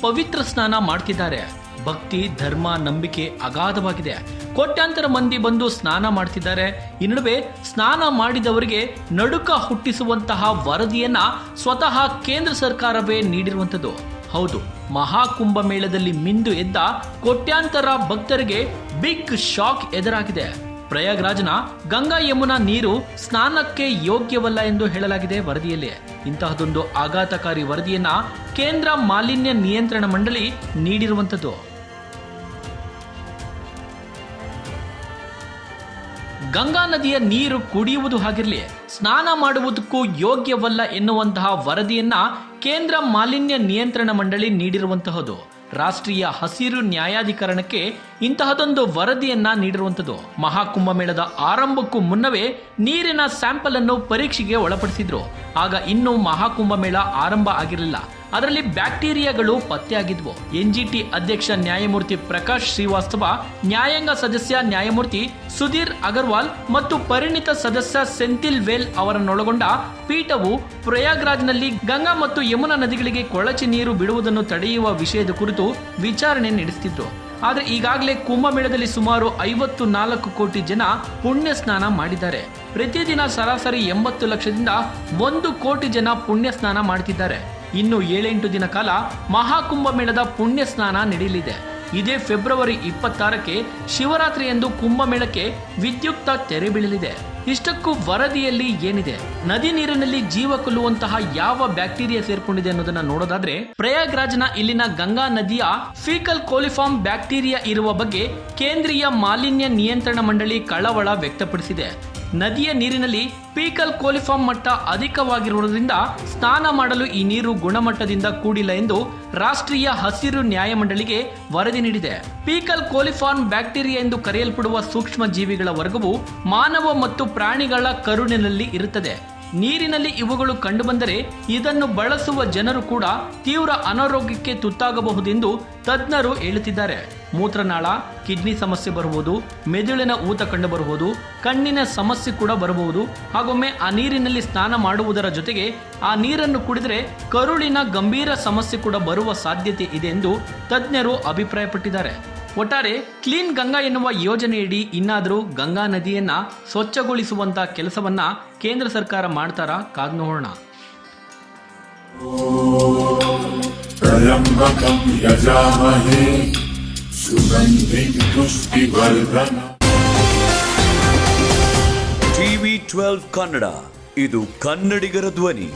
ಪವಿತ್ರ ಸ್ನಾನ ಮಾಡ್ತಿದ್ದಾರೆ. ಭಕ್ತಿ, ಧರ್ಮ, ನಂಬಿಕೆ ಅಗಾಧವಾಗಿದೆ. ಕೋಟ್ಯಾಂತರ ಮಂದಿ ಬಂದು ಸ್ನಾನ ಮಾಡ್ತಿದ್ದಾರೆ. ಈ ನಡುವೆ ಸ್ನಾನ ಮಾಡಿದವರಿಗೆ ನಡುಕ ಹುಟ್ಟಿಸುವಂತಹ ವರದಿಯನ್ನ ಸ್ವತಃ ಕೇಂದ್ರ ಸರ್ಕಾರವೇ ನೀಡಿರುವಂಥದ್ದು. ಹೌದು ಮಹಾಕುಂಭ ಮೇಳದಲ್ಲಿ ಮಿಂದು ಎದ್ದ ಕೋಟ್ಯಾಂತರ ಭಕ್ತರಿಗೆ ಬಿಗ್ ಶಾಕ್ ಎದುರಾಗಿದೆ. ಪ್ರಯಾಗ್ರಾಜ್ನ ಗಂಗಾ ಯಮುನಾ ನೀರು ಸ್ನಾನಕ್ಕೆ ಯೋಗ್ಯವಲ್ಲ ಎಂದು ಹೇಳಲಾಗಿದೆ ವರದಿಯಲ್ಲಿ. ಇಂತಹದೊಂದು ಆಘಾತಕಾರಿ ವರದಿಯನ್ನ ಕೇಂದ್ರ ಮಾಲಿನ್ಯ ನಿಯಂತ್ರಣ ಮಂಡಳಿ ನೀಡಿರುವಂಥದ್ದು. ಗಂಗಾ ನದಿಯ ನೀರು ಕುಡಿಯುವುದು ಹಾಗಿರಲಿ, ಸ್ನಾನ ಮಾಡುವುದಕ್ಕೂ ಯೋಗ್ಯವಲ್ಲ ಎನ್ನುವಂತಹ ವರದಿಯನ್ನ ಕೇಂದ್ರ ಮಾಲಿನ್ಯ ನಿಯಂತ್ರಣ ಮಂಡಳಿ ನೀಡಿರುವಂತಹದ್ದು. ರಾಷ್ಟ್ರೀಯ ಹಸಿರು ನ್ಯಾಯಾಧಿಕರಣಕ್ಕೆ ಇಂತಹದೊಂದು ವರದಿಯನ್ನ ನೀಡಿರುವಂಥದ್ದು. ಮಹಾಕುಂಭಮೇಳದ ಆರಂಭಕ್ಕೂ ಮುನ್ನವೇ ನೀರಿನ ಸ್ಯಾಂಪಲ್ ಅನ್ನು ಪರೀಕ್ಷೆಗೆ ಒಳಪಡಿಸಿದ್ರು. ಆಗ ಇನ್ನೂ ಮಹಾಕುಂಭಮೇಳ ಆರಂಭ ಆಗಿರಲಿಲ್ಲ. ಅದರಲ್ಲಿ ಬ್ಯಾಕ್ಟೀರಿಯಾಗಳು ಪತ್ತೆಯಾಗಿದ್ವು. ಎನ್ಜಿಟಿ ಅಧ್ಯಕ್ಷ ನ್ಯಾಯಮೂರ್ತಿ ಪ್ರಕಾಶ್ ಶ್ರೀವಾಸ್ತವ, ನ್ಯಾಯಾಂಗ ಸದಸ್ಯ ನ್ಯಾಯಮೂರ್ತಿ ಸುಧೀರ್ ಅಗರ್ವಾಲ್ ಮತ್ತು ಪರಿಣಿತ ಸದಸ್ಯ ಸೆಂಥಿಲ್ ವೇಲ್ ಅವರನ್ನೊಳಗೊಂಡ ಪೀಠವು ಪ್ರಯಾಗ್ರಾಜ್ನಲ್ಲಿ ಗಂಗಾ ಮತ್ತು ಯಮುನಾ ನದಿಗಳಿಗೆ ಕೊಳಚೆ ನೀರು ಬಿಡುವುದನ್ನು ತಡೆಯುವ ವಿಷಯದ ಕುರಿತು ವಿಚಾರಣೆ ನಡೆಸುತ್ತಿದ್ರು ಆದರೆ ಈಗಾಗಲೇ ಕುಂಭಮೇಳದಲ್ಲಿ ಸುಮಾರು ಐವತ್ತು ನಾಲ್ಕು ಕೋಟಿ ಜನ ಪುಣ್ಯ ಸ್ನಾನ ಮಾಡಿದ್ದಾರೆ. ಪ್ರತಿದಿನ ಸರಾಸರಿ ಎಂಬತ್ತು ಲಕ್ಷದಿಂದ ಒಂದು ಕೋಟಿ ಜನ ಪುಣ್ಯ ಸ್ನಾನ ಮಾಡ್ತಿದ್ದಾರೆ. ಇನ್ನು ಏಳೆಂಟು ದಿನ ಕಾಲ ಮಹಾಕುಂಭಮೇಳದ ಪುಣ್ಯ ಸ್ನಾನ ನಡೆಯಲಿದೆ. ಇದೇ ಫೆಬ್ರವರಿ ಇಪ್ಪತ್ತಾರಕ್ಕೆ ಶಿವರಾತ್ರಿ ಎಂದು ಕುಂಭಮೇಳಕ್ಕೆ ವಿದ್ಯುಕ್ತ ತೆರೆ ಬೀಳಲಿದೆ. ಇಷ್ಟಕ್ಕೂ ವರದಿಯಲ್ಲಿ ಏನಿದೆ? ನದಿ ನೀರಿನಲ್ಲಿ ಜೀವ ಕೊಲ್ಲುವಂತಹ ಯಾವ ಬ್ಯಾಕ್ಟೀರಿಯಾ ಸೇರ್ಕೊಂಡಿದೆ ಅನ್ನೋದನ್ನ ನೋಡೋದಾದ್ರೆ, ಪ್ರಯಾಗ್ರಾಜ್ನ ಇಲ್ಲಿನ ಗಂಗಾ ನದಿಯ ಫೀಕಲ್ ಕೋಲಿಫಾರ್ಮ್ ಬ್ಯಾಕ್ಟೀರಿಯಾ ಇರುವ ಬಗ್ಗೆ ಕೇಂದ್ರೀಯ ಮಾಲಿನ್ಯ ನಿಯಂತ್ರಣ ಮಂಡಳಿ ಕಳವಳ ವ್ಯಕ್ತಪಡಿಸಿದೆ. ನದಿಯ ನೀರಿನಲ್ಲಿ ಪೀಕಲ್ ಕೋಲಿಫಾರ್ಮ್ ಮಟ್ಟ ಅಧಿಕವಾಗಿರುವುದರಿಂದ ಸ್ನಾನ ಮಾಡಲು ಈ ನೀರು ಗುಣಮಟ್ಟದಿಂದ ಕೂಡಿಲ್ಲ ಎಂದು ರಾಷ್ಟ್ರೀಯ ಹಸಿರು ನ್ಯಾಯಮಂಡಳಿಗೆ ವರದಿ ನೀಡಿದೆ. ಪೀಕಲ್ ಕೋಲಿಫಾರ್ಮ್ ಬ್ಯಾಕ್ಟೀರಿಯಾ ಎಂದು ಕರೆಯಲ್ಪಡುವ ಸೂಕ್ಷ್ಮ ಜೀವಿಗಳ ವರ್ಗವು ಮಾನವ ಮತ್ತು ಪ್ರಾಣಿಗಳ ಕರುಣಿನಲ್ಲಿ ಇರುತ್ತದೆ. ನೀರಿನಲ್ಲಿ ಇವುಗಳು ಕಂಡುಬಂದರೆ ಇದನ್ನು ಬಳಸುವ ಜನರು ಕೂಡ ತೀವ್ರ ಅನಾರೋಗ್ಯಕ್ಕೆ ತುತ್ತಾಗಬಹುದೆಂದು ತಜ್ಞರು ಹೇಳುತ್ತಿದ್ದಾರೆ. ಮೂತ್ರನಾಳ, ಕಿಡ್ನಿ ಸಮಸ್ಯೆ ಬರಬಹುದು, ಮೆದುಳಿನ ಊತ ಕಂಡುಬರಬಹುದು ಕಣ್ಣಿನ ಸಮಸ್ಯೆ ಕೂಡ ಬರಬಹುದು, ಹಾಗೊಮ್ಮೆ ಆ ನೀರಿನಲ್ಲಿ ಸ್ನಾನ ಮಾಡುವುದರ ಜೊತೆಗೆ ಆ ನೀರನ್ನು ಕುಡಿದರೆ ಕರುಳಿನ ಗಂಭೀರ ಸಮಸ್ಯೆ ಕೂಡ ಬರುವ ಸಾಧ್ಯತೆ ಇದೆ ಎಂದು ತಜ್ಞರು ಅಭಿಪ್ರಾಯಪಟ್ಟಿದ್ದಾರೆ. ಒಟ್ಟಾರೆ ಕ್ಲೀನ್ ಗಂಗಾ ಎನ್ನುವ ಯೋಜನೆಯಡಿ ಇನ್ನಾದರೂ ಗಂಗಾ ನದಿಯನ್ನ ಸ್ವಚ್ಛಗೊಳಿಸುವಂತ ಕೆಲಸವನ್ನ ಕೇಂದ್ರ ಸರ್ಕಾರ ಮಾಡ್ತಾರಾ ಕಾದ್ ನೋಡೋಣ ಟಿವಿ ಟ್ವೆಲ್ವ್ ಕನ್ನಡ ಇದು ಕನ್ನಡಿಗರ ಧ್ವನಿ.